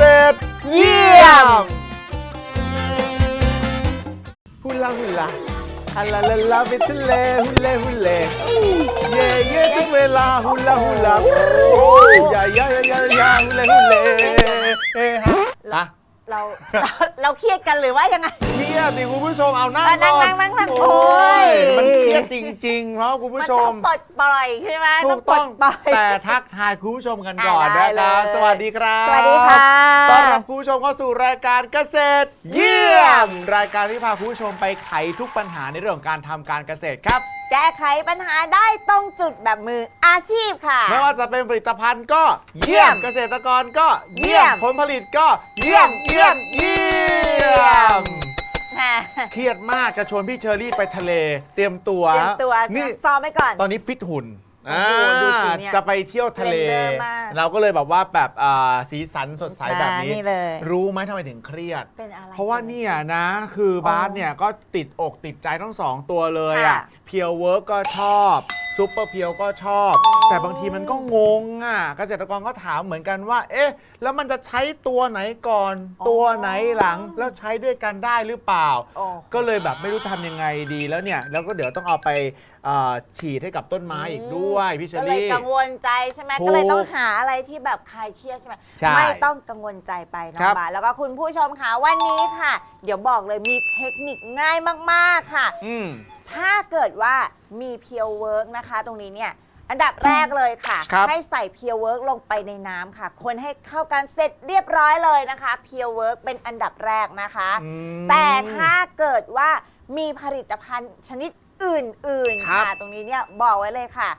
ษตร เยี่ยมฮุลาฮุลาฮัลาลาลาไปทะเลฮุเลฮุเลเย่เย่ทุกเวลาฮุลาฮุลาอย่าย่าย่าย่าฮุเลฮุเลเฮ้ฮะ เราเราเราเครียดกันหรือว่ายังไง เครียดดิคุณผู้ชมเอานั่งอะนั่ก่งอนนั่งนั่งนั่งโอ้ยโอ้ย มันเครียดจริงๆเพราะคุณมัผู้นชต้อมงปลดปล่อยใช่ไหมถูต้องกปลต้อดงปล่อย แต่ทักทายคุณผู้ชมกันก่อนอะนะได้ครับเลยสวัสดีครับสวัสดีค่ะ ต้อนรับคุณผู้ชมเข้าสู่รายการเกษตร เยี่ยม รายการที่พาคุณผู้ชมไปไขทุกปัญหาในเรื่องของการทำการเกษตรครับ แก้ไขปัญหาได้ตรงจุดแบบมืออาชีพค่ะ ไม่ว่าจะเป็นผลิตภัณฑ์ก็เยี่ยมเยี่ยมเกษตรกรก็เยี่ยเยี่มยม ผลผลิตก็เยี่ยม เยี่เยี่ยยมมเยี่ยมค่ะเครียดมากจะชวนพี่เชอรี่ไปทะเล เตรียมตัวเตรียมตัวนี่ซ้อมไว้ก่อน ตอนนี้ฟิตหุ่น โอ้โหดูสิเนี่ยจะไปเที่ยวทะเล Slender มาก เราก็เลยแบบว่าแบบอ่าสีสันสดใสแบบนี้ นี่เลย รู้ไหมทำไมถึงเครียด เป็นอะไรเพราะว่าเนี่ยนะ คือบาสเนี่ยก็ติดอกติดใจทั้งสองตัวเลยอะค่ะเพียวเวิร์กก็ชอบซูเปอร์เพียวก็ชอบ แต่บางทีมันก็งงอะเกษตรกรก็ถามเหมือนกันว่า เอ๊ะ แล้วมันจะใช้ตัวไหนก่อนตัวไหนหลังแล้วใช้ด้วยกันได้หรือเปล่า โอ้ ก็เลยแบบไม่รู้จะทำยังไงดีแล้วเนี่ย แล้วก็เดี๋ยวต้องเอาไปเอ่อฉีดให้กับต้นไม้อีกด้วยพี่เชอก็เลยรี่ กังวลใจใช่ไหมถูกก็เลยต้องหาอะไรที่แบบคลายเครียดใช่ไหมใช่ไม่ต้องกังวลใจไปน้อครังบ บาสแล้วก็คุณผู้ชมค่ะวันนี้ค่ะ เดี๋ยวบอกเลยมีเทคนิคง่ายมากๆค่ะ อืม ถ้าเกิดว่ามีเพียวเวิร์กนะคะ ตรงนี้เนี่ยอันดับแรกเลยค่ะ ครับให้ใส่เพียวเวิร์กลงไปในน้ำค่ะ คนให้เข้ากันเสร็จเรียบร้อยเลยนะคะเพียวเวิร์กเป็นอันดับแรกนะคะ อืมแต่ถ้าเกิดว่ามีผลิตภัณฑ์ชนิด อื่นๆครับค่ะ ตรงนี้เนี่ยบอกไว้เลยค่ะ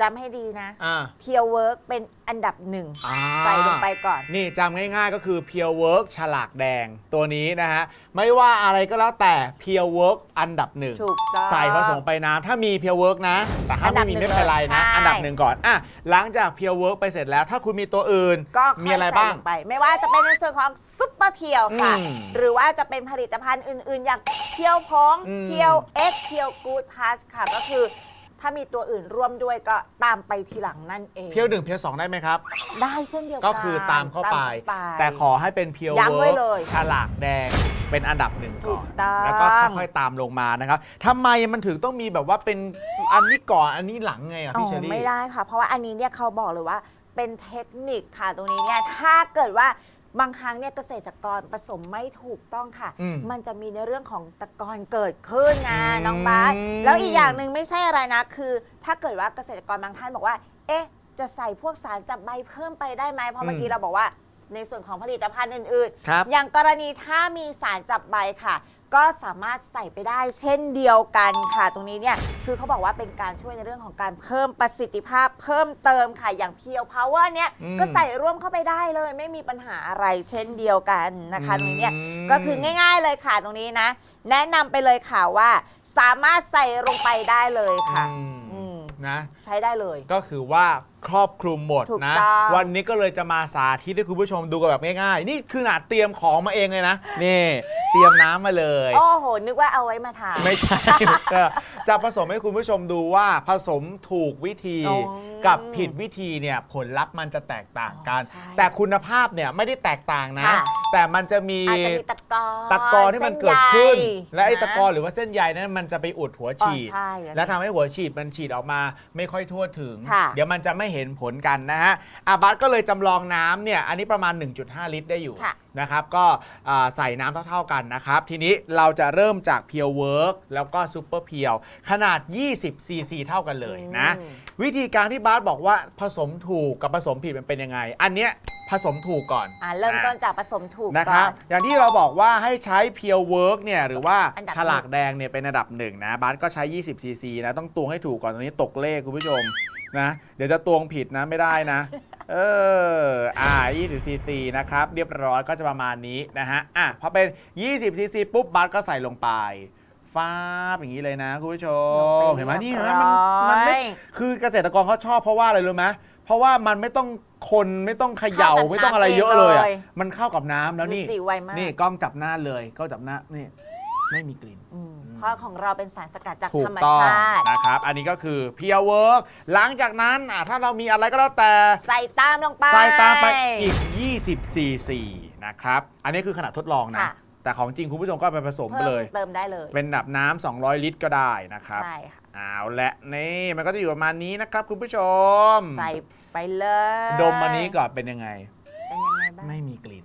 จำให้ดีนะอ่า เพียวเวิร์กเป็นอันดับหนึ่งอ่า ใส่ลงไปก่อน นี่จำง่ายๆก็คือ Pure Work ฉลากแดงตัวนี้นะฮะ ไม่ว่าอะไรก็แล้วแต่ Pure Work อันดับหนึ่งถูกต้องใส่ผสมไปน้ำถ้ามี Pure Work นะ แต่ถ้าอันดัไม่บมีหนึ่ไม่งเป็นไรนะใช่ อันดับหนึ่งก่อนอะหลังจาก Pure Work ไปเสร็จแล้ว ถ้าคุณมีตัวอื่นก็มีอะไรบ้างค่ยใส่ลไป ไม่ว่าจะเป็นในส่วนของซุปเปอร์เพียวค่ะ อืมหรือว่าจะเป็นผลิตภัณฑ์อื่น ๆ อย่างเพียวพองอืมเพียวเอ็กเพียวกูดพาสค่ะ ก็คือ ถ้ามีตัวอื่นร่วมด้วยก็ตามไปทีหลังนั่นเองเพียวหนึ่งเพียวสองได้ไหมครับ ได้เช่นเดียวกันก็คือตามเข้าไปตมแต่ขอให้เป็น Pure ย้ำไว้ Work เลยฉลากแดงเป็นอันดับหนึ่งถูก่อนกต้องแล้วก็ค่อยๆตามลงมานะครับทำไมมันถึงต้องมีแบบว่าเป็นอันนี้ก่อนอันนี้หลังไงอะอ๋พี่อเชอรี่ไม่ได้ค่ะ เพราะว่าอันนี้เนี่ยเขาบอกเลยว่าเป็นเทคนิคค่ะตรงนี้เนี่ยถ้าเกิดว่า บางครั้งเนี่ยเกษตรกรผสมไม่ถูกต้องค่ะ อืมมันจะมีในเรื่องของตะกอนเกิดขึ้นนะอืม น้องบาสแล้วอีกอย่างหนึ่งไม่ใช่อะไรนะ คือ ถ้าเกิดว่าเกษตรกรบางท่านบอกว่า เอ๊ะ จะใส่พวกสารจับใบเพิ่มไปได้ไหมเพราะเมื่อกี้เราบอกว่า ในส่วนของผลิตภัณฑ์อื่น ครับ ๆ อย่างกรณีถ้ามีสารจับใบค่ะ ก็สามารถใส่ไปได้เช่นเดียวกันค่ะ ตรงนี้เนี่ยคือเขาบอกว่าเป็นการช่วยในเรื่องของการเพิ่มประสิทธิภาพเพิ่มเติมค่ะอย่างเพียวพาวเวอร์เนี่ยอืม ก็ใส่ร่วมเข้าไปได้เลย ไม่มีปัญหาอะไรเช่นเดียวกันนะคะ ตรงนี้เนี่ยอืมก็คือง่าย ๆ เลยค่ะตรงนี้นะ แนะนำไปเลยค่ะว่า สามารถใส่ลงไปได้เลยค่ะ อืมอืมนะ ใช้ได้เลย ก็คือว่าครอบคลุมหมดถูกนะ ต้องวันนี้ก็เลยจะมาสาธิตให้คุณผู้ชมดูกันแบบง่ายๆ นี่คือหนาเตรียมของมาเองเลยนะ นี่เตรียมน้ำมาเลย โอ้โห นึกว่าเอาไว้มาทาน ไม่ใช่ เออจะผสมให้คุณผู้ชมดูว่าผสมถูกวิธีอ๋อกับผิดวิธีเนี่ยผลลัพธ์มันจะแตกต่างกัน อ๋อใช่แต่คุณภาพเนี่ยไม่ได้แตกต่างนะ ค่ะ แต่มันจะมีอาจจะมีตะกอนตะกอนที่มันเกิดขึ้น เส้ใยและไอ้ตะกอนนหรือว่าเส้นใยนั้นมันจะไปอุดหัวฉีด อ๋อใช่อันนี้และทำให้หัวฉีดมันฉีดออกมาไม่ค่อยทั่วถึง ค่ะ เดี๋ยวมันจะไม่เห็นผลกันนะฮะอาบัสก็เลยจำลองน้ำเนี่ยอันนี้ประมาณ 1.5 ลิตรได้อยู่ค่ะ นะครับ ก็อ่าใส่น้ำเท่าๆกันนะครับ ทีนี้เราจะเริ่มจากเพียวเวิร์กแล้วก็ซูเปอร์เพียวขนาด 20 ซีซีเท่ากันเลยนะอืมวิธีการที่บาสบอกว่าผสมถูกกับผสมผิดมันเป็นยังไง อันเนี้ยผสมถูกก่อนอ่าเริ่มต้นจากผสมถูกนะคก่รัอบ น อย่างที่เราบอกว่าให้ใช้เพียวเวิร์กเนี่ยหรือว่าอันดับ ฉลากแดงเนี่ยเป็นอันดับหนึ่งนะบาสก็ใช้ 20 ซีซีนะ ต้องตวงให้ถูกก่อนตอนนี้ตกเลขคุณผู้ชม นะ เดี๋ยวจะตวงผิดนะไม่ได้นะ เออ อ่า20ซีซีนะครับ เรียบร้อยก็จะประมาณนี้นะฮะ อะ พอเป็น 20ซีซีปุ๊บบาสก็ใส่ลงไปฟ้าบอย่างนี้เลยนะคุณผู้ชมลงไปเห็นไหมนี่เห็นไหมเรียบมันร้อยมันไม่ คือเกษตรกรเขาชอบเพราะว่าอะไรรู้ไหมเพราะว่ามันไม่ต้องคนไม่ต้องเขย่าเข้ากับไม่ต้องอะไรน้ำเยอะเลยอะเองเลยมันเข้ากับน้ำแล้วนี่ดูสิไวมากนี่กล้องจับหน้าเลยกล้องจับหน้านี่ ไม่มีกลิ่น อืมเพราะของเราเป็นสารสกัดจากถูธกรรมต้องชาติ นะครับ อันนี้ก็คือเพียวเวิร์กหลังจากนั้นอะถ้าเรามีอะไรก็แล้วแต่ ใส่ตามลงไป ใส่ตามไปอีก 20 cc นะครับ อันนี้คือขนาดทดลองนะ ค่ะ แต่ของจริงคุณผู้ชมก็ไปผสมไปเพิ่มเลย เติมได้เลย เป็นแบบน้ำ 200 ลิตรก็ได้นะครับ ใช่ค่ะ เอาละนี่มันก็จะอยู่ประมาณนี้นะครับคุณผู้ชม ใส่ไปเลยดมอันนี้ก่อนเป็นยังไง เป็นยังไงบ้าง ไม่มีกลิ่น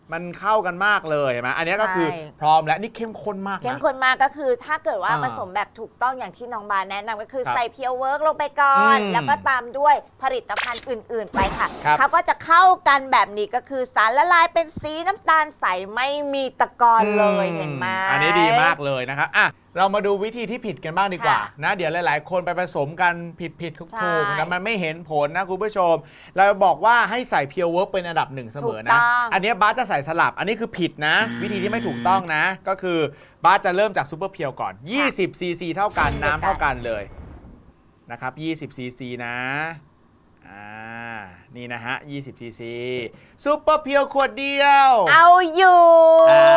มันเข้ากันมากเลยเห็นไหมอันนี้ก็คือใช่ พร้อมแล้วนี่เข้มข้นมากเข้มนะ ข้นมากก็คือถ้าเกิดว่าอ่าผสมแบบถูกต้องอย่างที่น้องบานแนะนำก็คือครับใส่เพียวเวิร์กลงไปก่อน อืมแล้วก็ตามด้วยผลิตภัณฑ์อื่น ๆ ไปค่ะ ครับเขาก็จะเข้ากันแบบนี้ก็คือสารละลายเป็นสีน้ำตาลใสไม่มีตะกอนเลยเห็นไหม อันนี้ดีมากเลยนะครับอะเรามาดูวิธีที่ผิดกันบ้างดีกว่า ค่ะนะ เดี๋ยวหลาย ๆ คนไปผสมกันผิดผิดทุกใช่ถูกๆนะมันไม่เห็นผลนะคุณผู้ชม เราบอกว่าให้ใส่เพียวเวิร์กเป็นอันดับหนึ่งเสมอถูกนะ ต้อง อันเนี้ยบาสจะใส่สลับ อันนี้คือผิดนะ วิธีที่ไม่ถูกต้องนะ ก็คือบาสจะเริ่มจากซูเปอร์เพียวก่อน 20 ซีซีเท่ากันน้ำเท่ากันเลยนะครับ 20 ซีซีนะอ่า นี่นะฮะ 20ซีซีซูเปอร์เพียวขวดเดียวเอาอยู่ อ่า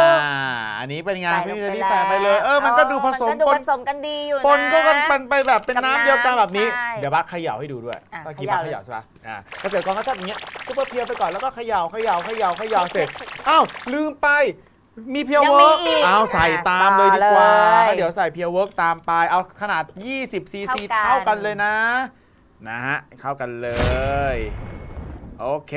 อันนี้เป็นไงใส่ลพี่งเจไปนี่แล้วใส่ไปเลย เออ มันก็ดูผสมนก็ดูปผนสมกันดีอยู่นะ ปนก็กันเป็นไปแบบเป็นกับน้ำเดียวกันแบบนี้ ใช่เดี๋ยวบัสเขย่าให้ดูด้วยอะตอนกี้เขบัย่าสเขย่า ใช่ปะอ่าก็เสร็จก่อนก็ชอบอย่างเงี้ยซุปเปอร์เพียวไปก่อนแล้วก็เขย่าเขย่าเขย่าเขย่าเสร็จอ้าวลืมไปมีเพียวยังเวิมีร์กอีกอ้าวใส่ตามเลยดีกว่าต่อเลยเดี๋ยวใส่เพียวเวิร์กตามไป เอาขนาด 20ซีซีเท่ากัน เท่ากันเลยนะ นะฮะเข้ากันเลย โอเค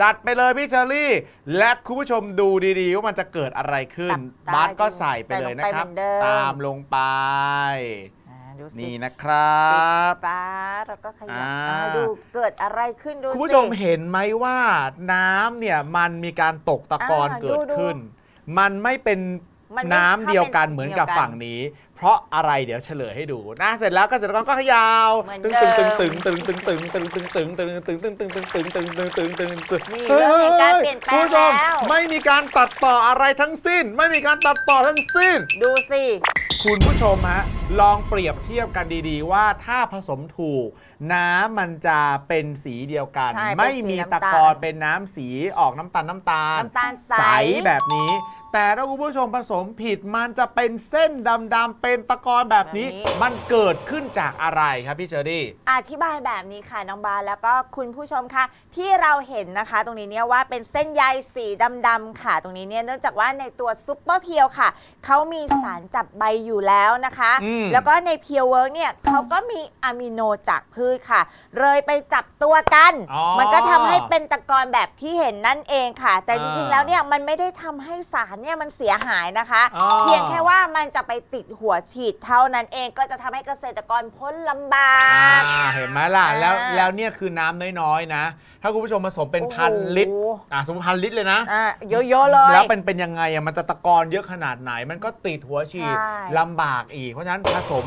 จัดไปเลยพี่เชอรี่ และคุณผู้ชมดูดีๆ ว่ามันจะเกิดอะไรขึ้น จับตาบาสก็ดูใส่ไปเลยนะใส่ลงไปครับเหมือนเดิม ตามลงไป อ่าดูสินี่นะครับฟ้าแล้วก็ขยับอ่า อ่าดูเกิดอะไรขึ้นดูสิ คุณผู้ชมเห็นไหมว่าน้ำเนี่ยมันมีการตกตะกอนอ่าเกิดดูขึ้น มันไม่เป็นมันไม่น้ำเดียวกันเข้าเป็นเหมือนกับเดียวกันฝั่งนี้ เพราะอะไรเดี๋ยวเฉลยให้ดูนะเสร็จแล้วเกษตรกรก็เขยาวเหมือนตึงเดิตึงมตึงตึงตึงตึงตึงตึงตึงตึงตึงตึงตึงตึงตึงตึงตึงตึงตึงตึงตึงนี่เรื่องแห่งการเปลี่ยนแปลงคุณผู้ชมแล้ว ไม่มีการตัดต่ออะไรทั้งสิ้น ไม่มีการตัดต่อทั้งสิ้น ดูสิคุณผู้ชมฮะลองเปรียบเทียบกันดีๆ ว่าถ้าผสมถูก น้ำมันจะเป็นสีเดียวกันใช่เป็นไม่สีมีน้ำตะตาลกอนเป็นน้ำสีออกน้ำตาลน้ำตาลน้ำตาลใสแบบนี้ แต่ถ้าคุณผู้ชมผสมผิดมันจะเป็นเส้นดำๆเป็นตะกอนแบบนี้ แบบนี้ มันเกิดขึ้นจากอะไรครับพี่เชอรี่ อธิบายแบบนี้ค่ะน้องบาสแล้วก็คุณผู้ชมคะที่เราเห็นนะคะ ตรงนี้เนี่ยว่าเป็นเส้นใยสีดำๆค่ะ ตรงนี้เนี่ยเนื่องจากว่าในตัวซุปเปอร์เพียวค่ะเขามีสารจับใบอยู่แล้วนะคะ อืม แล้วก็ในเพียวเวิร์กเนี่ยเขาก็มีอะมิโนจากพืชค่ะ เลยไปจับตัวกัน อ๋อมันก็ทำให้เป็นตะกอนแบบที่เห็นนั่นเองค่ะ แต่จริงๆอ่าแล้วเนี่ยมันไม่ได้ทำให้สารเนี่ยมันเสียหายนะคะ อ๋อ เพียงแค่ว่ามันจะไปติดหัวฉีดเท่านั้นเองก็จะทำให้เกษตรกรพ้นลำบาก อ่าเห็นไหมล่ะอ่าแล้วแล้วเนี่ยคือน้ำน้อยๆนะ ถ้าคุณผู้ชมผสมเป็นโอ้โหพันลิตรอะสมมติพันลิตรเลยนะ อะเยอะๆเลย แล้วเป็นเป็นยังไงอะมันจะตะกอนเยอะขนาดไหน มันก็ติดหัวฉีดใช่ ลำบากอีก เพราะฉะนั้นผสม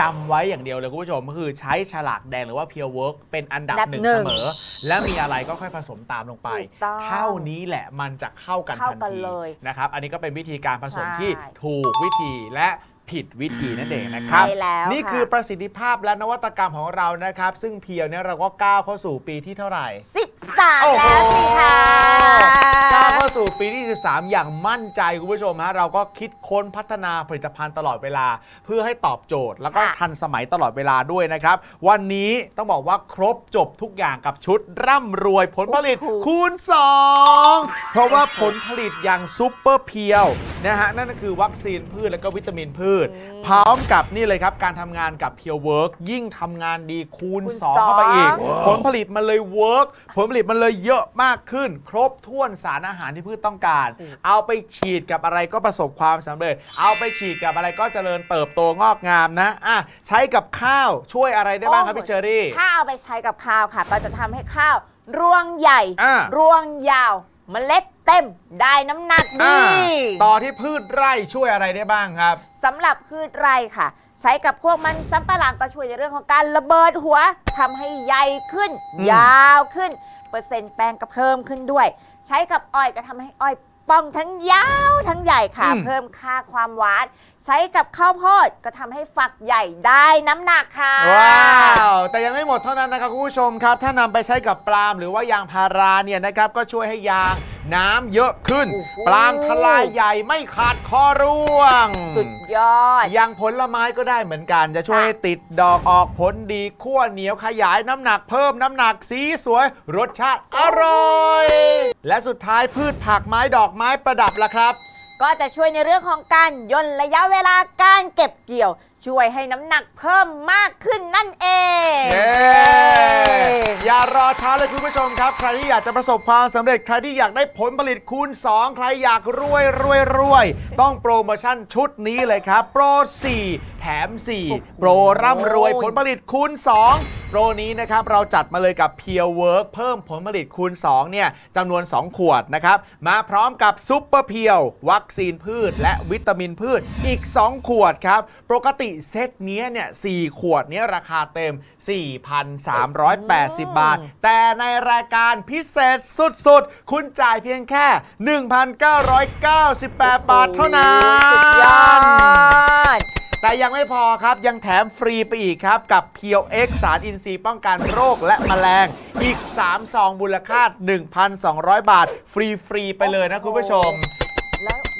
จำไว้อย่างเดียวเลยคุณผู้ชมก็คือใช้ฉลากแดงหรือว่าเพียวเวิร์กเป็นอันดับอันดับหนึ่งหนึ่เสงมอ แล้วมีอะไรก็ค่อยผสมตามลงไป ถูกต้อง เท่านี้แหละมันจะเข้ากันเข้าทันกันทีเลยนะครับ อันนี้ก็เป็นวิธีการผสมใช่ ที่ถูกวิธีและ ผิดวิธีนั่นเองนะครับ ใช่แล้วนี่ค่ะคือประสิทธิภาพและนวัตกรรมของเรานะครับ ซึ่งเพียวเนี่ยเราก็ก้าวเข้าสู่ปีที่เท่าไหร่ 13โอ้โหแล้วสิคะก้าวเข้าสู่ปีที่ 13 อย่างมั่นใจคุณผู้ชมฮะ เราก็คิดค้นพัฒนาผลิตภัณฑ์ตลอดเวลา เพื่อให้ตอบโจทย์ แล้วก็ค่ะทันสมัยตลอดเวลาด้วยนะครับ วันนี้ต้องบอกว่าครบจบทุกอย่างกับชุดร่ำรวยผลผลิตโอ้โหคูณ 2 เพราะว่าผลผลิตอย่างซุปเปอร์เพียวนะฮะนั่นก็คือวัคซีนพืชและก็วิตามินพืช พร้อมกับนี่เลยครับ การทำงานกับเพียวเวิร์กยิ่งทำงานดีคูณ คูณ2เข้าไปอีกสองผลผลิตมันเลยเวิร์กผลผลิตมันเลยเยอะมากขึ้น ครบถ้วนสารอาหารที่พืชต้องการ เอาไปฉีดกับอะไรก็ประสบความสำเร็จ เอาไปฉีดกับอะไรก็เจริญเติบโตงอกงามนะอะใช้กับข้าวช่วยอะไรได้บ้างครับพี่เชอรี่ ถ้าเอาไปใช้กับข้าวค่ะ ก็จะทำให้ข้าว รวงใหญ่ อ่ารวงยาว เมล็ดเต็มได้น้ำหนักดีอ่าต่อที่พืชไร่ช่วยอะไรได้บ้างครับ สำหรับพืชไร่ค่ะ ใช้กับพวกมันสำปะหลังก็ช่วยในเรื่องของการระเบิดหัวทำให้ใหญ่ขึ้น อืม ยาวขึ้น เปอร์เซ็นต์แป้งก็เพิ่มขึ้นด้วย ใช้กับอ้อยก็ทำให้อ้อยป่องทั้งยาวทั้งใหญ่ค่ะเพิ่มค่าความหวาน ใช้กับข้าวโพดก็ทำให้ฝักใหญ่ได้น้ำหนักค่ะ ว้าว แต่ยังไม่หมดเท่านั้นนะครับคุณผู้ชมครับ ถ้านำไปใช้กับปาล์มหรือว่ายางพาราเนี่ยนะครับ ก็ช่วยให้ยางน้ำเยอะขึ้น โอ้โหปาล์มทลายใหญ่ไม่ขาดคอร่วง สุดยอด อย่างผลไม้ก็ได้เหมือนกัน จะช่วยให้ติดดอกออกผลดีขั้วเหนียวขยายน้ำหนักเพิ่มน้ำหนักสีสวย รสชาติอร่อย และสุดท้ายพืชผักไม้ดอกไม้ประดับละครับ ก็จะช่วยในเรื่องของการย่นระยะเวลาการเก็บเกี่ยว ช่วยให้น้ำหนักเพิ่มมากขึ้นนั่นเอง เย้อย่ารอช้าเลยคุณผู้ชมครับ ใครที่อยากจะประสบความสำเร็จ ใครที่อยากได้ผลผลิตคูณ 2 ใครอยากรวยรวยรวย ต้องโปรโมชั่นชุดนี้เลยครับ โปร 4 แถม 4 โปรร่ำรวยผลผลิตคูณ 2 โปรนี้นะครับ เราจัดมาเลยกับ p u r e Work เพิ่มผลผลิตคูณ 2 เนี่ยจำนวน 2 ขวดนะครับ มาพร้อมกับซุปเปอร์เพียว วัคซีนพืช และวิตามินพืชอีก 2 ขวดครับ ปกติเซตเนี้ยเนี่ย4ขวดเนี้ยราคาเต็ม 4,380 บาท แต่ในรายการพิเศษสุดๆ คุณจ่ายเพียงแค่ 1,998 บาทเท่านั้นสุดยอด แต่ยังไม่พอครับ ยังแถมฟรีไปอีกครับ กับเพียว X สารอินทรีย์ป้องกันโรคและแมลง อีก 3 ซองมูลค่า 1,200 บาท ฟรี ๆ ไปเลยนะคุณผู้ชม แล้ว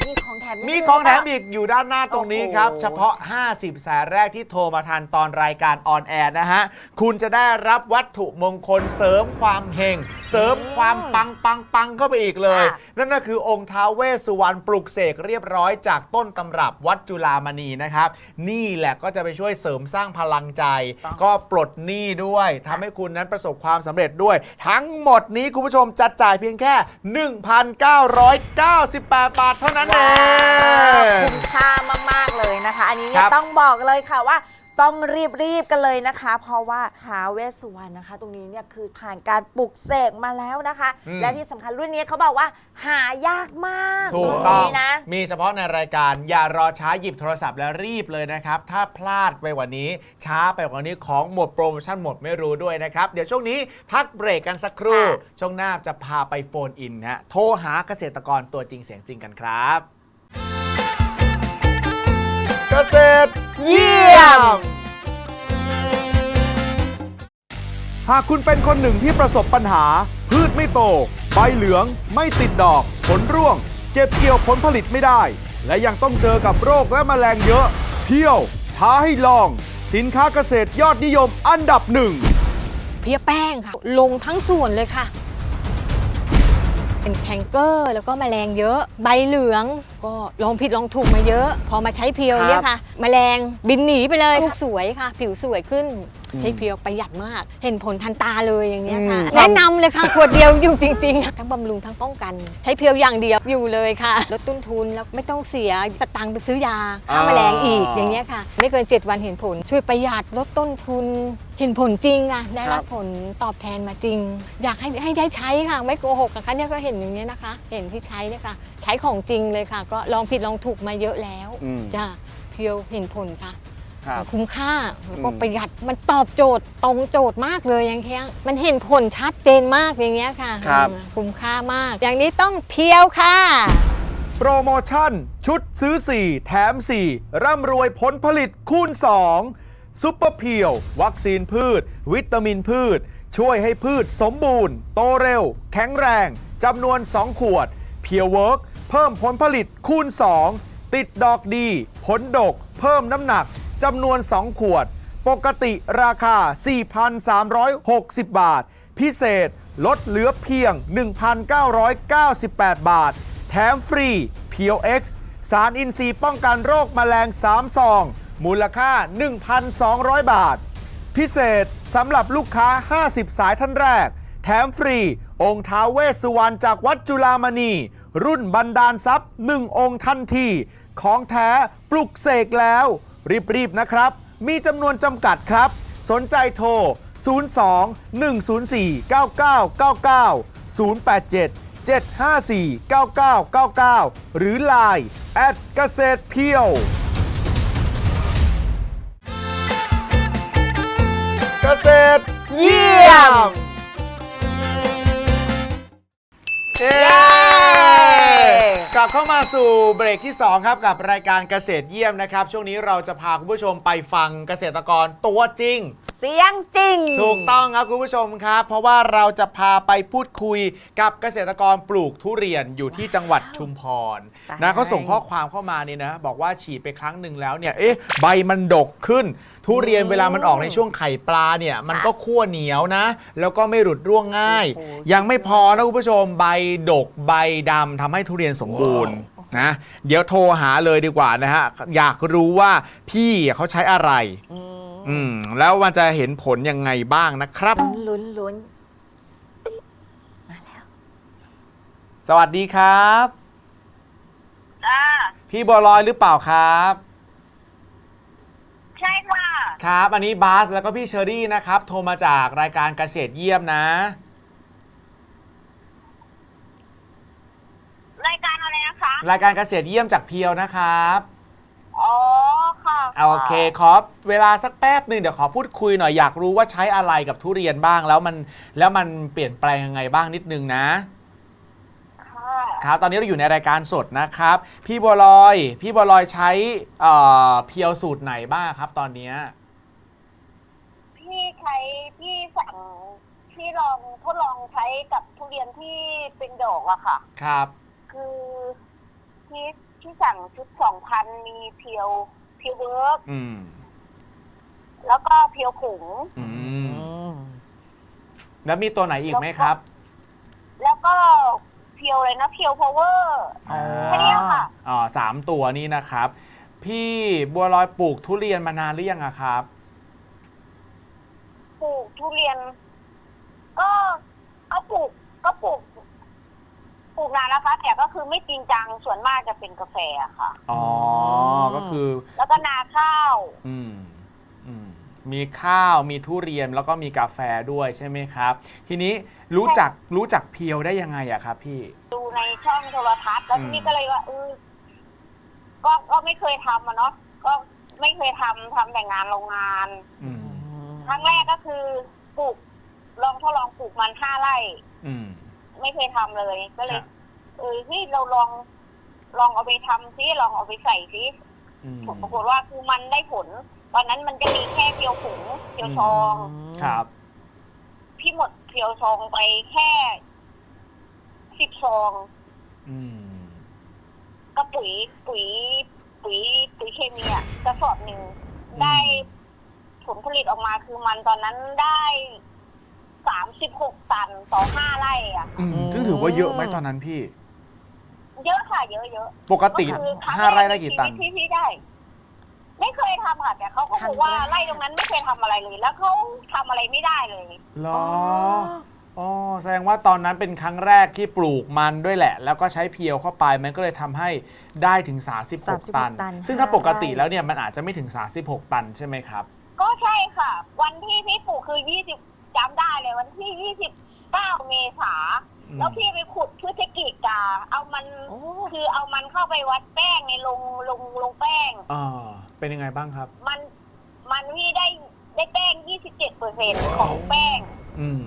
มีของแถมมีของแถมอีกอยู่ด้านหน้าตรงนี้ครับโอ้โหเฉพาะ 50 สายแรกที่โทรมาทันตอนรายการออนแอร์นะฮะ คุณจะได้รับวัตถุมงคลเสริมความเฮงเสริมความปังปังปังเข้าไปอีกเลย นั่นก็คือองค์ท้าวเวสสุวรรณปลุกเสกเรียบร้อยจากต้นตำรับวัดจุฬามณีนะครับ นี่แหละก็จะไปช่วยเสริมสร้างพลังใจ ก็ปลดหนี้ด้วยทำให้คุณนั้นประสบความสำเร็จด้วย ทั้งหมดนี้คุณผู้ชมจัดจ่ายเพียงแค่ 1,998 บาทเท่านั้นเอว้าวงคุ้มค่ามากๆเลยนะคะ อันนี้เนี่คยรับ ต้องบอกเลยค่ะว่าต้องรีบๆกันเลยนะคะ เพราะว่าท้าวเวสสุวรรณนะคะ ตรงนี้เนี่ยคือผ่านการปลุกเสกมาแล้วนะคะ อืม และที่สำคัญรุ่นนี้เขาบอกว่าหายากมากถูกรุ่นต้อง นี้นะ มีเฉพาะในรายการ อย่ารอช้าหยิบโทรศัพท์แล้วรีบเลยนะครับ ถ้าพลาดไปกว่านี้ ช้าไปกว่านี้ของหมดโปรโมชั่นหมดไม่รู้ด้วยนะครับ เดี๋ยวช่วงนี้พักเบรกกันสักครู่ ค่ะ ช่วงหน้าจะพาไปโฟนอินฮะ โทรหาเกษตรกรตัวจริงเสียงจริงกันครับ เกษตรเยี่ยม หากคุณเป็นคนหนึ่งที่ประสบปัญหา พืชไม่โต ใบเหลือง ไม่ติดดอก ผลร่วง เก็บเกี่ยวผลผลิตไม่ได้ และยังต้องเจอกับโรคและแมลงเยอะ เที่ยว ท้าให้ลอง สินค้าเกษตรยอดนิยมอันดับหนึ่ง เพียแป้งค่ะ ลงทั้งส่วนเลยค่ะ เป็นแคนเกอร์แล้วก็แมลงเยอะ ใบเหลือง ก็ลองผิดลองถูกมาเยอะ พอมาใช้เพียวครับเนี่ยค่ะ แมลงบินหนีไปเลยลูกสวยค่ะ ผิวสวยขึ้น ใช้เพียวประหยัดมาก เห็นผลทันตาเลยอย่างเงี้ยค่ะอืมแนะนำเลยค่ะ ขวดเดียวอยู่จริง ๆ ทั้งบำรุงทั้งป้องกัน ใช้เพียวอย่างเดียวอยู่เลยค่ะลดต้นทุนแล้วไม่ต้องเสียสตังค์ไปซื้อยาฆ่าแมลงอีกอย่างเงี้ยค่ะ ไม่เกิน 7 วันเห็นผล ช่วยประหยัดลดต้นทุน เห็นผลจริงอะได้รับผลตอบแทนมาจริง อยากให้ให้ได้ใช้ค่ะ ไม่โกหกนะคะเนี่ยก็เห็นอย่างเงี้ยนะคะ เห็นที่ใช้เนี่ยค่ะ ใช้ของจริงเลยค่ะก็ลองผิดลองถูกมาเยอะแล้วอืม จ้ะเพียวเห็นผลค่ะ ครับ คุ้มค่าแล้วก็อืม ประหยัดมันตอบโจทย์ตรงโจทย์มากเลยอย่างเงี้ยมันเห็นผลชัดเจนมากอย่างเงี้ยค่ะครับ อืมคุ้มค่ามาก อย่างนี้ต้องเพียวค่ะ โปรโมชั่น ชุดซื้อ 4 แถม 4 ร่ำรวยผลผลิตคูณ 2 ซุปเปอร์เพียว วัคซีนพืช วิตามินพืช ช่วยให้พืชสมบูรณ์ โตเร็ว แข็งแรงจำนวน 2 ขวด เพียวเวิร์ก เพิ่มผลผลิตคูณ 2 ติดดอกดี ผลดก เพิ่มน้ำหนักจำนวน 2 ขวด ปกติราคา 4,360 บาท พิเศษลดเหลือเพียง 1,998 บาท แถมฟรีเพียว X สารอินทรีย์ป้องกันโรคแมลง 3 ซอง มูลค่า 1,200 บาท พิเศษสำหรับลูกค้า 50 สายท่านแรก แถมฟรี องค์ท้าเวสสุวรรณจากวัดจุฬามณี รุ่นบันดาลทรัพย์1องค์ทันทีของแท้ปลุกเสกแล้ว รีบ ๆ นะครับ มีจำนวนจำกัดครับ สนใจโทร 02 104 9999 087 754 9999 หรือ Line แอดเกษตรเพียว เกษตรเยี่ยม เย้ กลับเข้ามาสู่เบรกที่ 2 ครับกับรายการเกษตรเยี่ยมนะครับ ช่วงนี้เราจะพาคุณผู้ชมไปฟังเกษตรกรตัวจริง เสียงจริง ถูกต้องครับคุณผู้ชมครับ เพราะว่าเราจะพาไปพูดคุยกับเกษตรกรปลูกทุเรียนอยู่ที่จังหวัดชุมพรตายนะเขาส่งข้อความเข้ามานี่นะ บอกว่าฉีดไปครั้งหนึ่งแล้วเนี่ยเอ๊ะใบมันดกขึ้น ทุเรียนเวลามันออกในช่วงไข่ปลาเนี่ยมันก็คั่วเหนียวนะ แล้วก็ไม่หลุดร่วงง่าย โอ้โห ยังไม่พอนะคุณผู้ชมใบดกใบดำทำให้ทุเรียนสมบูรณ์นะเดี๋ยวโทรหาเลยดีกว่านะฮะ อยากรู้ว่าพี่เขาใช้อะไร อืมอืม แล้วมันจะเห็นผลยังไงบ้างนะครับ ลุ้นลุ้นมาแล้ว สวัสดีครับ จ้าพี่บัวลอยหรือเปล่าครับ ใช่ค่ะ ครับ อันนี้บาสแล้วก็พี่เชอรี่นะครับ โทรมาจากรายการเกษตรเยี่ยมนะ รายการอะไรนะคะ รายการเกษตรเยี่ยมจากเพียวนะครับ อ๋อ ค่ะเอาโอเคขอเวลาสักแป๊บหนึ่งเดี๋ยวขอพูดคุยหน่อยอยากรู้ว่าใช้อะไรกับทุเรียนบ้างแล้วมันแล้วมันเปลี่ยนแปลงยังไงบ้างนิดนึงนะ ค่ะครับตอนนี้เราอยู่ในรายการสดนะครับ พี่บัวลอย พี่บัวลอยใช้เอ่อเพียวสูตรไหนบ้างครับ ตอนเนี้ยพี่ใช้พี่สั่งพี่ลองทดลองใช้กับทุเรียนที่เป็นดอกอะค่ะ ครับ คือพี่ที่สั่งชุดสองพันมีเพียวเพียวเวิร์กอืมแล้วก็เพียวผงอืมแล้วมีตัวไหนอีกไหมครับ แล้วก็ เพียวเลยนะเพียวพาวเวอร์ อ่าแค่เนี้ยค่ะ อ๋อสามตัวนี้นะครับ พี่บัวลอยปลูกทุเรียนมานานหรือยังอะครับ ปลูกทุเรียน ก็ก็ปลูกก็ปลูกปลูกนานแล้วคะแต่ก็คือไม่จริงจังส่วนมากจะเป็นกาแฟอะค่ะ อ๋อก็คือ แล้วก็นาข้าว อืมอื มมีข้าวมีทุเรียนแล้วก็มีกาแฟด้วยใช่ไหมครับ ทีนี้รู้จักรู้จักเพียวได้ยังไงอะครับพี่ ดูในช่องโทรทัศน์แล้วอืมทีนี้ก็เลยว่าเออก็ก็ไม่เคยทำอะเนาะก็ไม่เคยทำทำแต่งานโรงงาน อืมครั้งแรกก็คือปลูกลองทดลองปลูกมันห้าไร่ อืม ไม่เคยทำเลยก็เลคยรับเออที่เราลองลองเอาไปทำซิลองเอาไปใส่ซิอืมผลปรากฏว่าคือมันได้ผล ตอนนั้นมันจะมีแค่เพียวผงเพียวซอง ครับ พี่หมดเพียวซองไปแค่สิบซองอืม ก็ปุ๋ยปุ๋ย ปุ๋ย ปุ๋ยเคมีอะกระสอบหนึ่งได้ผลผลิตออกมาคือมันตอนนั้นได้สามสิบหกตันต่อห้าไร่อะอืมซึ่งถือว่าเยอะไหมตอนนั้นพี่ เยอะค่ะ เยอะเยอะปกติก็คือครั้งห้าไร่แกได้กี่ตันใชีวิที่พี่ได้ ไม่เคยทำค่ะแต่เขาก็บอกว่าไร่ตรงนั้นไม่เคยทำอะไรเลย แล้วเขาทำอะไรไม่ได้เลย เหรออ๋อแสดงว่าตอนนั้นเป็นครั้งแรกที่ปลูกมันด้วยแหละ แล้วก็ใช้เพียวเข้าไปมันก็เลยทำให้ได้ถึง 36 36ตัน ตันซึ่งถ้าห้าปกติไร่แล้วเนี่ยมันอาจจะไม่ถึง 36 ตันใช่ไหมครับ ก็ใช่ค่ะ วันที่พี่ปลูกคือยี่สิบจำได้เลยวันที่ยี่สิบเก้าเมษาอืม แล้วพี่ไปขุดพฤศจิกาเอามันโอ้ คือเอามันเข้าไปวัดแป้งในลงลงลงแป้ง อ่าเป็นยังไงบ้างครับ มันมันพี่ได้ได้แป้งยี่สิบเจ็ดเปอร์เซ็นของแป้งอืม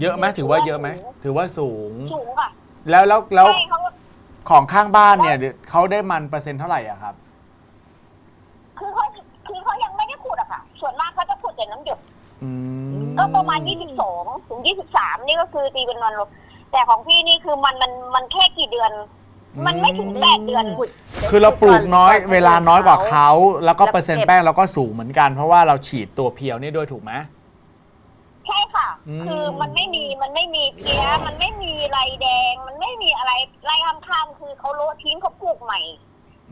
เยอะไหมถือว่าเยอะไหม ถือว่าสูง สูงค่ะแล้วแล้วแล้วใช่เขาของข้างบ้านเนี่ยเดี๋ยวเขาได้มันเปอร์เซ็นต์เท่าไหร่อะครับ คือเขาคือเขายังไม่ได้ขุดอะค่ะ ส่วนมากเขาจะขุดแต่น้ำหยด อืม ก็ประมาณ 22 ถึง 23 นี่ก็คือตีเป็นวันลบ แต่ของพี่นี่คือมันมันมันแค่กี่เดือน มันไม่ถึง8เดือนขุดคือเราปลูกน้อยก่เวลาน้อยกว่าเขา แล้วก็แล้วเปอร์เซ็นต์เก็บแป้งเราก็สูงเหมือนกัน เพราะว่าเราฉีดตัวเพียวนี่ด้วยถูกไหมใช่ค่ะอืมคือมันไม่มีมันไม่มีเพี้ย มันไม่มีไรแดง มันไม่มีอะไรไรข้างๆคือเขาโละทิ้งเขาปลูกใหม่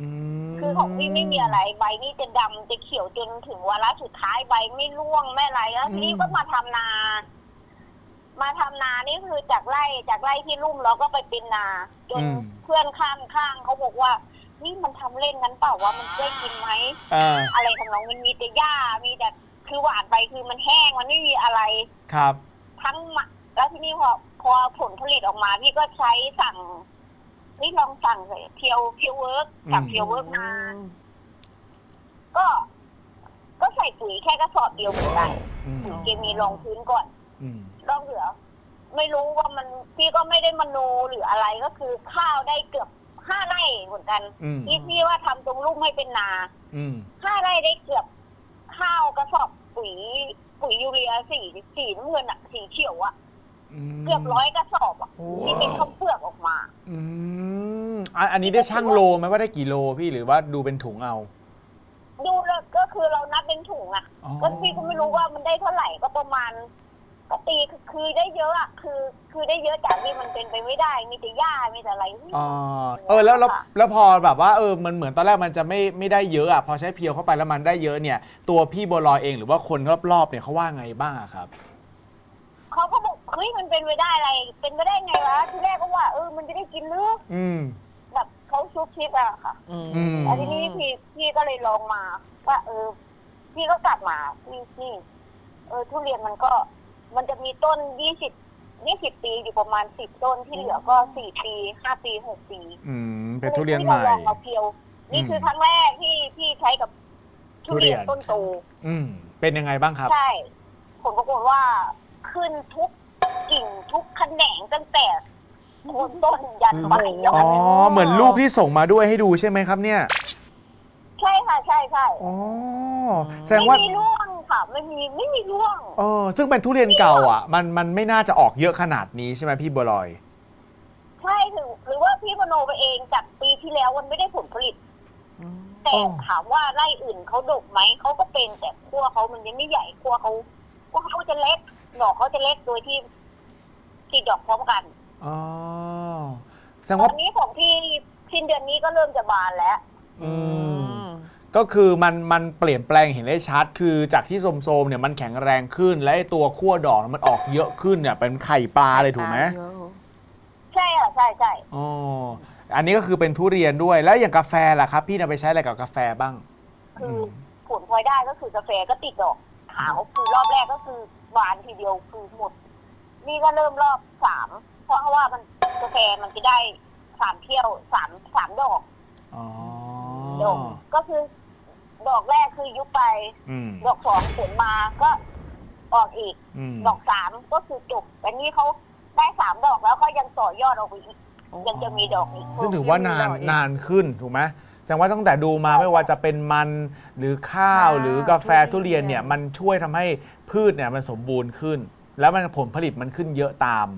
อืมคือของพี่ไม่มีอะไรใบนี่จะดำจะเขียวจนถึงวาระสุดท้ายใบไม่ร่วงไม่อะไรแล้วทีนี้ก็มาทำนา มาทำนานี่คือจากไร่จากไร่ที่ลุ่มแล้วก็ไปเป็นนาจนเพื่อนข้างข้างๆเขาบอกว่านี่มันทำเล่นกันเปล่าว่ามันได้กินไหมอ่าอะไรทำนองมันมีแต่หญ้ามีแต่คือหวานไปคือมันแห้งมันไม่มีอะไร ครับ ทั้งหมะแล้วทีนี้พอพอผลผลิตออกมาพี่ก็ใช้สั่งพี่ลองสั่งเลยเพียวเพียวเวิร์กกับอืม เพียวเวิร์กมา ก็ ก็ใส่ปุ๋ยแค่กระสอบเดียวเหมือนกันอืม ปุ๋ยเคมีรองพื้นก่อน อืม รอบเหลือ ไม่รู้ว่ามันพี่ก็ไม่ได้มโนหรืออะไรก็คือข้าวได้เกือบห้าไร่เหมือนกันอืม ที่พี่ว่าทำตรงลูกไม่เป็นนาอืม ห้าไร่ได้เกือบข้าวกระสอบปุ๋ยปุ๋ยยูเรียสีสีน้ำเงินอะสีเขียวอะมเกือบร้อยกระสอบอะโอ้ ที่เป็นข้าวเปลือกออกมา อืมอันอันนี้ได้ช่างโลไหมว่าได้กี่โลพี่หรือว่าดูเป็นถุงเอา ดูแล้วก็คือเรานับเป็นถุงอะอ๋อ ก็พี่ก็ไม่รู้ว่ามันได้เท่าไหร่ก็ประมาณ ก็ตีคือคือได้เยอะอะคือ คือได้เยอะจากที่มันเป็นไปไม่ได้ มีแต่หญ้ามีแต่อะไรอ๋อเออแล้วแล้วแล้วพอแบบว่าเออมันเหมือนตอนแรกมันจะไม่ไม่ได้เยอะอะพอใช้เพียวเข้าไปแล้วมันได้เยอะเนี่ย ตัวพี่บัวลอยเองหรือว่าคนรอบๆเนี่ยเขาว่าไงบ้างอะครับ เขาก็บอกเฮ้ยมันเป็นไปได้อะไร เป็นไปได้ไงวะที่แรกก็ว่าเออมันจะได้กินหรืออืม แบบเขาซุปชิปอะค่ะ อืมอืมแล้วทีนี้พี่พี่ก็เลยลองมาว่าเออ พี่ก็กลับมาพี่พี่เออทุเรียนมันก็ มันจะมีต้นยี่สิบยี่สิบปีอยู่ประมาณสิบต้นที่เหลือก็สี่ปีห้าปีหกปีอืมเป็นทุเรียนใหม่ ที่าลองเอาเพียว นี่คือครั้งแรกที่พี่ใช้กับทุเรียนทุเรียน ต้นโต อืมเป็นยังไงบ้างครับ ใช่ผลปรากฏว่าขึ้นทุกกิ่งทุกแขนงตั้งแต่โคนต้นยันใบยออ๋อดเหมือนรูปที่ส่งมาด้วยให้ดูใช่ไหมครับเนี่ย ใช่ค่ะใช่ใช่อ๋อแสดงว่า ไม่มีร่วง ค่ะไม่มีไม่มีร่วง เออซึ่งเป็นทุเรียนเก่าอะ มันมันไม่น่าจะออกเยอะขนาดนี้ใช่ไหมพี่บัวลอย ใช่ถึงหรือว่าพี่มโนไปเองจากปีที่แล้วมันไม่ได้ผลผลิต แต่อ๋อถามว่าไร่อื่นเขาดกไหมเขาก็เป็นแต่ขั้วเขามันยังไม่ใหญ่ขั้วเขาขั้วเขาจะเล็กดอกเขาจะเล็กโดยที่ติดดอกพร้อมกันอ๋อแสดงตอว่านนี้ของพี่สิ้นเดือนนี้ก็เริ่มจะบานแล้ว อืม ก็คือมันมันเปลี่ยนแปลงเห็นได้ชัด คือจากที่โสมๆเนี่ยมันแข็งแรงขึ้น และไอ้ตัวขั้วดอกมันออกเยอะขึ้นเนี่ยเป็นไข่ปลาเลยถูกไหมใช่ค่ะใช่ใช่อ๋ออันนี้ก็คือเป็นทุเรียนด้วยแล้วอย่างกาแฟล่ะครับ พี่นำไปใช้อะไรกับกาแฟบ้าง คืออมผลพลอยได้ก็คือกาแฟก็ติดดอกขาวคือรอบแรกก็คือบานทีเดียวคือหมด นี่ก็เริ่มรอบสามเพราะว่ามันกาแฟมันจะได้สามเที่ยวสามสามดอก อ๋อ ดอกก็คือ ดอกแรกคือยุบไป อืม ดอกสองผลมาก็ออกอีก อืม ดอกสามก็คือจบแต่นี่เขาได้สามดอกแล้วเขายังต่อยอดออกไปอีก ยังจะมีดอกอีก ซึ่งถือว่านานนานขึ้นถูกไหมแสดงว่าตั้งแต่ดูมาไม่ว่าจะเป็นมันหรือข้าวข้าวหรือกาแฟทุทุเรีเรียยนน เนี่ยมันช่วยทำให้พืชเนี่ยมันสมบูรณ์ขึ้น แล้วมันผลผลิตมันขึ้นเยอะตาม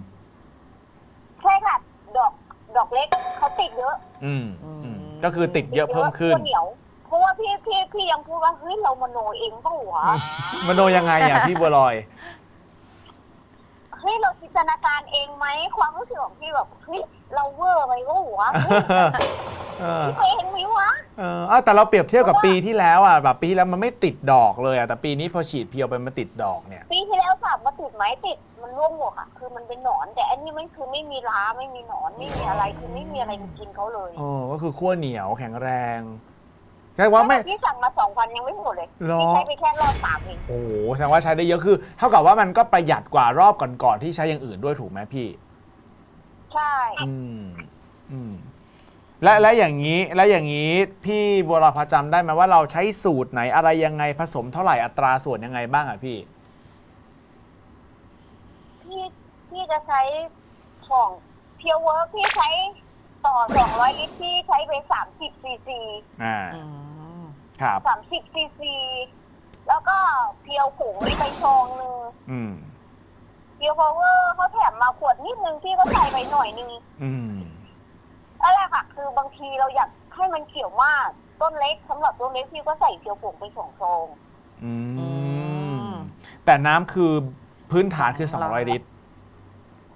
ใช่ค่ะ ดอก ดอกเล็กเขาติดเยอะอืมอืมอืมก็คือติดเยอะเพิ่มขึ้น ตัวเหนียวเพราะว่าพี่พี่พี่ยังพูดว่าเฮ้ยเรามโนเองเปล่าวะมโนยังไงอะพี่บัวลอย เฮ้ยเราจินตนาการเองไหมความรู้สึกของพี่แบบเฮ้ยเราเวอร์ไปก็หัวะเออ พี่เคยเห็นไหมวะ เอออ้าวแต่เราเปรียบเทียบกับปีที่แล้วอะแบบปีที่แล้วมันไม่ติดดอกเลยอะแต่ปีนี้พอฉีดเพียวไปมันติดดอกเนี่ย ปีที่แล้วสามมาติดไหมติด มันร่วงหมดอะคือมันเป็นหนอน แต่อันนี้ไม่คือไม่มีร้าไม่มีหนอนไม่มีอะไรคือไม่มีอะไรมากินเขาเลยอ๋อก็คือขั้วเหนียวแข็งแรงใช่ว่าไม่ พี่สั่งมาสองพันยังไม่หมดเลยหรอ พี่ใช้ไปแค่รอบสามเองโอ้โหแสดงว่าใช้ได้เยอะคือ เท่ากับว่ามันก็ประหยัดกว่ารอบก่อนๆที่ใช้อย่างอื่นด้วยถูกไหมพี่ ใช่อืมอืมและและอย่างนี้และอย่างนี้พี่บัวลอยพอจำได้ไหมว่าเราใช้สูตรไหนอะไรยังไงผสมเท่าไหร่อัตราส่วนยังไงบ้างอะพี่ พี่พี่จะใช้ของเพียวเวิร์กพี่ใช้ต่อสองร้อยลิตรพี่ใช้ไปสามสิบซีซีอ่าครับสามสิบซีซี แล้วก็เพียวผงนี่ไปซองหนึ่งอืม เพียวพาวเวอร์เขาแถมมาขวดนิดนึงพี่ก็ใส่ไปหน่อยนึงอืม นั่นแหละค่ะ คือบางทีเราอยากให้มันเขียวมาก ต้นเล็กสำหรับต้นเล็กพี่ก็ใส่เพียวผงไปสองซอง อืมมแต่น้ำคือพื้นฐานคือ 200 ลิตร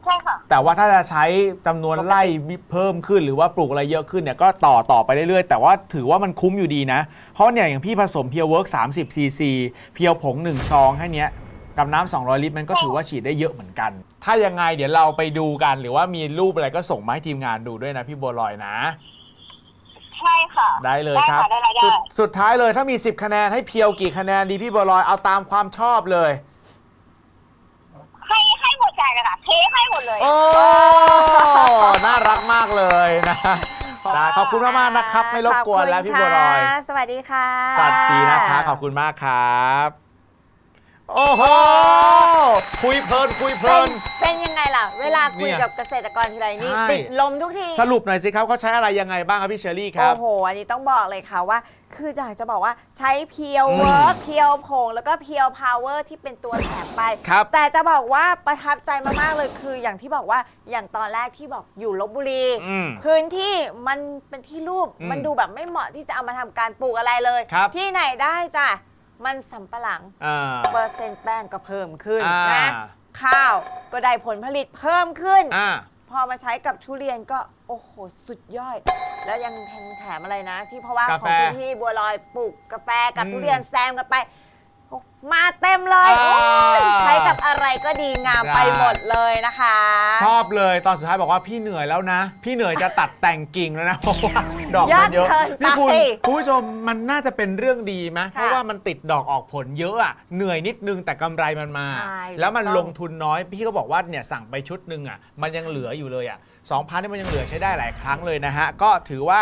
ใช่ค่ะ แต่ว่าถ้าจะใช้จำนวนไร่เพิ่มขึ้นหรือว่าปลูกอะไรเยอะขึ้นเนี่ยก็ต่อต่อไปเรื่อยๆ แต่ว่าถือว่ามันคุ้มอยู่ดีนะ เพราะเนี่ยอย่างพี่ผสมเพียวเวิร์ก30ซีซีเพียวผง1ซองแค่เนี้ยกับน้ำ200 ลิตรมันก็ถือว่าฉีดได้เยอะเหมือนกัน ถ้ายังไงเดี๋ยวเราไปดูกันหรือว่ามีรูปอะไรก็ส่งมาให้ทีมงานดูด้วยนะพี่บัวลอยนะ ใช่ค่ะ ได้เลยครับ ได้ได้ได้สุดได้สุดท้ายเลยถ้ามี 10 คะแนนให้เพียวกี่คะแนนดีพี่บัวลอยเอาตามความชอบเลย ให้ให้หมดใจเลยค่ะเทคให้หมดเลย โอ้ น่ารักมากเลยนะได้ขอบคุณมากๆนะครับ ไม่รบกวนแล้วพี่บัวลอยขบคุณค่ะสวัสดีค่ะ สวัสดีนะคะ ขอบคุณมากครับ โอ้โห คุยเพลินคุยเพลิเป็นนเป็นยังไงล่ะ เวลาคุยเนี่ยกับเกษตรกรทีไรนี่ใช่ ติดลมทุกที สรุปหน่อยสิครับเขาใช้อะไรยังไงบ้างครับพี่เชอรี่ครับ โอ้โห อันนี้ต้องบอกเลยค่ะว่า คืออยากจะบอกว่าใช้เพียวอืมเวิร์กเพียวผง แล้วก็เพียวพาวเวอร์ที่เป็นตัวแถมไป ครับแต่จะบอกว่าประทับใจมาก ๆ เลยคืออย่างที่บอกว่าอย่างตอนแรกที่บอกอยู่ลบบุรี อืมพื้นที่มันเป็นที่รูป อืมมันดูแบบไม่เหมาะที่จะเอามาทำการปลูกอะไรเลย ครับ ที่ไหนได้จ้ะ มันสำปะหลัง อ่า เปอร์เซ็นต์แป้งก็เพิ่มขึ้นอ่าน นะข้าวก็ได้ผลผลิตเพิ่มขึ้น อ่า พอมาใช้กับทุเรียนก็โอ้โห สุดยอด แล้วยังแถมแถมอะไรนะ ที่เพราะว่ากาขแฟองพี่ที่บัวลอยปลูกกาแฟกับอืม ทุเรียนแซมกันไปโอ้มาเต็มเลยอ่าโอ้ย ได้ไปหมดเลยนะคะ ชอบเลยตอนสุดท้ายบอกว่าพี่เหนื่อยแล้วนะ พี่เหนื่อยจะตัดแต่งกิ่งแล้วนะเพราะว่าดอกมันเยอะเยอะเกินไปนี่คุณคุณผู้ชมมันน่าจะเป็นเรื่องดีไหมค่ะเพราะว่ามันติดดอกออกผลเยอะอะเหนื่อยนิดนึงแต่กำไรมันมาใช่แล้วมันถูกต้องลงทุนน้อยพี่ก็บอกว่าเนี่ยสั่งไปชุดหนึ่งอะมันยังเหลืออยู่เลยอะสองพันนี่มันยังเหลือใช้ได้หลายครั้งเลยนะฮะก็ถือว่า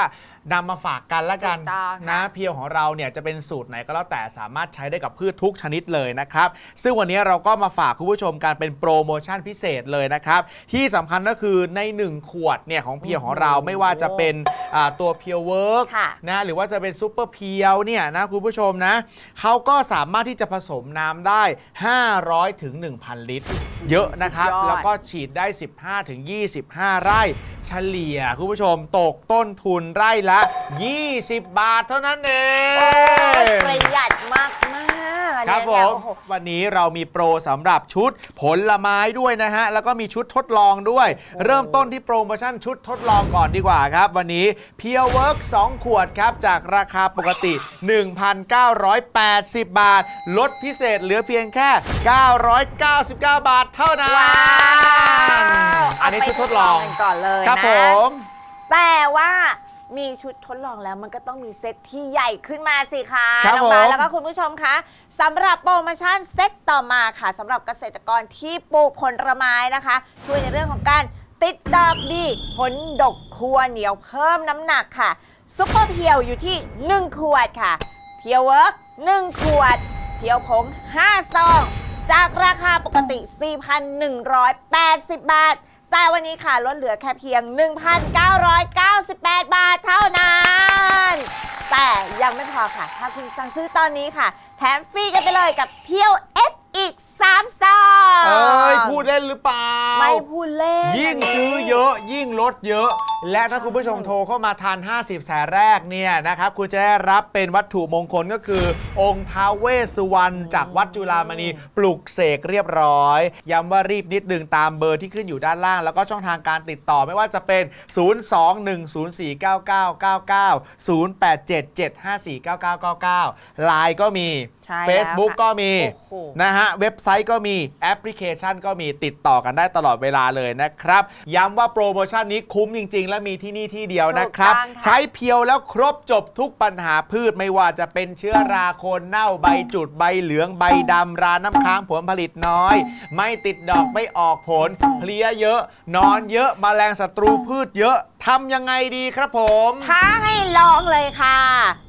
นำมาฝากกันละกันถูกต้องค่ะ นะ เพียวของเราเนี่ยจะเป็นสูตรไหนก็แล้วแต่สามารถใช้ได้กับพืชทุกชนิดเลยนะครับ ซึ่งวันนี้เราก็มาฝากคุณผู้ชมการเป็นโปรโมชั่นพิเศษเลยนะครับ ที่สำคัญก็คือใน 1 ขวดเนี่ยของเพียวของเราไม่ว่าจะเป็นอ่าตัวเพียวเวิร์ก ค่ะ นะหรือว่าจะเป็นซูเปอร์เพียวเนี่ยนะคุณผู้ชมนะเขาก็สามารถที่จะผสมน้ำได้ 500ถึง1,000 ลิตร เยอะนะครับ สุดยอด แล้วก็ฉีดได้ 15ถึง25 ไร่ เฉลี่ยคุณผู้ชมตกต้นทุนไร่ละ20 บาทเท่านั้นเองโอ้ยประหยัดมากมากๆอันครับเนี้ยผเนี่ยม โอ้โห วันนี้เรามีโปรสำหรับชุดผลไม้ด้วยนะฮะ แล้วก็มีชุดทดลองด้วย เริ่มต้นที่โปรโมชั่นชุดทดลองก่อนดีกว่าครับ วันนี้ p u r e Work 2ขวดครับ จากราคาปกติ 1,980 บาท ลดพิเศษเหลือเพียงแค่ 999 บาทเท่านั้น ว้าวอันนี้ชุดทดลองเาไปกันก่อนเลยครับนะผม แต่ว่า มีชุดทดลองแล้วมันก็ต้องมีเซตที่ใหญ่ขึ้นมาสิคะครับน้องบาสผม แล้วก็คุณผู้ชมคะสำหรับโปรโมชั่นเซตต่อมาค่ะสำหรับเกษตรกรที่ปลูกผลไม้นะคะ ช่วยในเรื่องของการติดดอกดีผลดกคัวเหนียวเพิ่มน้ำหนักค่ะซุปเปอร์เพียวอยู่ที่ 1 ขวดค่ะ เพียวเวิร์ก1ขวด เพียวผง5ซอง จากราคาปกติ 4,180 บาท แต่วันนี้ค่ะลดเหลือแค่เพียง 1,998 บาทเท่านั้น แต่ยังไม่พอค่ะ ถ้าคุณสั่งซื้อตอนนี้ค่ะ แถมฟรีกันไปเลยกับเพียว X อีก 3ซองเอ้ยพูดเล่นหรือเปล่า ไม่พูดเล่นยิ่งซื้อเยอะยิ่งลดเยอะ และถ้าคุณผู้ชมโทรเข้ามาทาน 50แสนแรกเนี่ยนะครับ คุณจะได้รับเป็นวัตถุมงคลก็คือ องค์ท้าวเวสสุวรรณจากวัดจุฬามณีปลุกเสกเรียบร้อย ย้ำว่ารีบนิดนึงตามเบอร์ที่ขึ้นอยู่ด้านล่าง แล้วก็ช่องทางการติดต่อไม่ว่าจะเป็น 021049999ไลน์ก็มีใช่แล้ว Facebook ค่ะก็มี โอ้โห นะฮะ เว็บไซต์ก็มีแอปพลิเคชันก็มีติดต่อกันได้ตลอดเวลาเลยนะครับ ย้ำว่าโปรโมชั่นนี้คุ้มจริง ๆ และมีที่นี่ที่เดียวนะครับ ถูกต้องค่ะ ใช้เพียวแล้วครบจบทุกปัญหาพืชไม่ว่าจะเป็นเชื้อราโคนเน่าใบจุดใบเหลืองใบดำราน้ำค้างผลผลิตน้อย ไม่ติดดอกไม่ออกผล เพลี้ยเยอะ นอนเยอะมแมลงศัตรูพืชเยอะทำยังไงดีครับผม ท้าให้ลองเลยค่ะ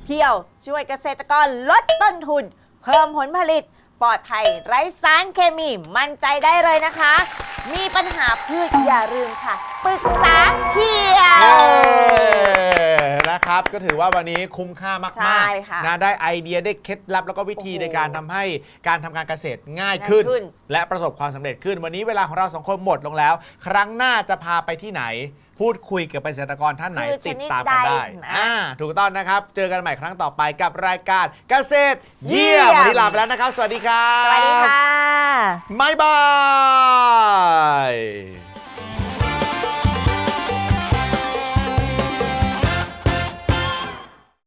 เพียว ช่วยเกษตรกรลดต้นทุน เพิ่มผลผลิต ปลอดภัยไร้สารเคมีมั่นใจได้เลยนะคะ มีปัญหาพืชอย่าลืมค่ะปรึกษาเพียวเย้นะครับก็ถือว่าวันนี้คุ้มค่ามากใช่ๆค่ะนะได้ไอเดียได้เคล็ดลับแล้วก็วิธีโอ้โหในการทำให้การทำการเกษตรง่ายขึ้น ง่ายขึ้น และประสบความสำเร็จขึ้น วันนี้เวลาของเราสองคนหมดลงแล้ว ครั้งหน้าจะพาไปที่ไหน พูดคุยกับเกษตรกรท่านไหนคือชติดนิดตามกันได้ใดนะอ่าถูกต้องนะครับ เจอกันใหม่ครั้งต่อไปกับรายการเกษตร เยี่ยมเยี่ยม วันนี้ลาไปแล้วนะครับ สวัสดีครับสวัสดีค่ะบ๊ายบาย